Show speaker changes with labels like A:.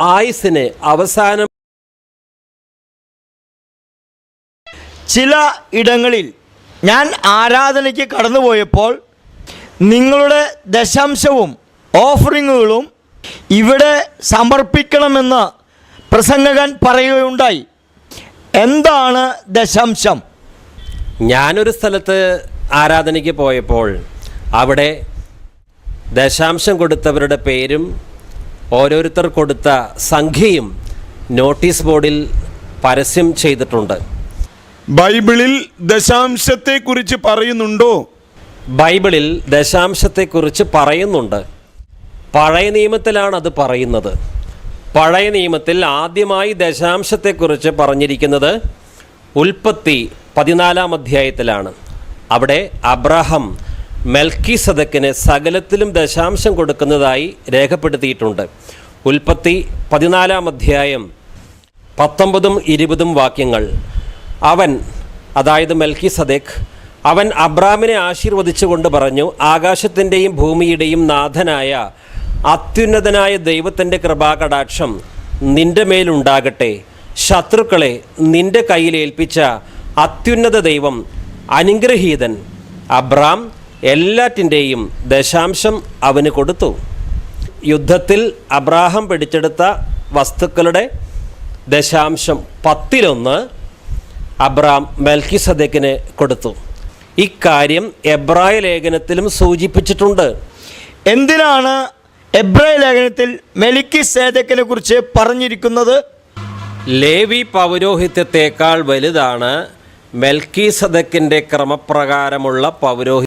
A: ആയുസ്സിന് അവസാനം
B: ചില ഇടങ്ങളിൽ ഞാൻ ആരാധനയ്ക്ക് കടന്നുപോയപ്പോൾ നിങ്ങളുടെ ദശാംശവും ഓഫറിങ്ങുകളും ഇവിടെ സമർപ്പിക്കണമെന്ന് പ്രസംഗകൻ പറയുകയുണ്ടായി. എന്താണ് ദശാംശം?
A: ഞാനൊരു സ്ഥലത്ത് ആരാധനയ്ക്ക് പോയപ്പോൾ അവിടെ ദശാംശം കൊടുത്തവരുടെ പേരും ഓരോരുത്തർ കൊടുത്ത സംഖ്യയും നോട്ടീസ് ബോർഡിൽ പരസ്യം ചെയ്തിട്ടുണ്ട്.
C: ബൈബിളിൽ ദശാംശത്തെക്കുറിച്ച് പറയുന്നുണ്ടോ?
A: ബൈബിളിൽ ദശാംശത്തെക്കുറിച്ച് പറയുന്നുണ്ട്. പഴയ നിയമത്തിലാണ് അത് പറയുന്നത്. പഴയ നിയമത്തിൽ ആദ്യമായി ദശാംശത്തെക്കുറിച്ച് പറഞ്ഞിരിക്കുന്നത് ഉൽപ്പത്തി പതിനാലാം അധ്യായത്തിലാണ്. അവിടെ അബ്രഹാം മെൽക്കി സദക്കിന് സകലത്തിലും ദശാംശം കൊടുക്കുന്നതായി രേഖപ്പെടുത്തിയിട്ടുണ്ട്. ഉൽപ്പത്തി പതിനാലാം അധ്യായം പത്തൊമ്പതും ഇരുപതും വാക്യങ്ങൾ. അവൻ അതായത് മെൽക്കി സദേഖ് അവൻ അബ്രാമിനെ ആശീർവദിച്ചുകൊണ്ട് പറഞ്ഞു ആകാശത്തിന്റെയും ഭൂമിയുടെയും നാഥനായ അത്യുന്നതനായ ദൈവത്തിന്റെ കൃപാകടാക്ഷം നിന്റെ മേലുണ്ടാകട്ടെ. ശത്രുക്കളെ നിന്റെ കയ്യിലേൽപ്പിച്ച അത്യുന്നത ദൈവം അനുഗ്രഹീതൻ. അബ്രാം എല്ലാറ്റിന്റെയും ദശാംശം അവന് കൊടുത്തു. യുദ്ധത്തിൽ അബ്രാഹം പിടിച്ചെടുത്ത വസ്തുക്കളുടെ ദശാംശം പത്തിലൊന്ന് അബ്രാം മെൽക്കിസദക്കിന് കൊടുത്തു. ഇക്കാര്യം എബ്രായ ലേഖനത്തിലും സൂചിപ്പിച്ചിട്ടുണ്ട്.
B: എന്തിനാണ് എബ്രായ ലേഖനത്തിൽ മെലിക്കി സേദക്കിനെ കുറിച്ച് പറഞ്ഞിരിക്കുന്നത്?
A: ലേവി പൗരോഹിത്യത്തേക്കാൾ വലുതാണ് മെൽക്കി സദക്കിന്റെ ക്രമപ്രകാരമുള്ള പൗരോഹിത്യം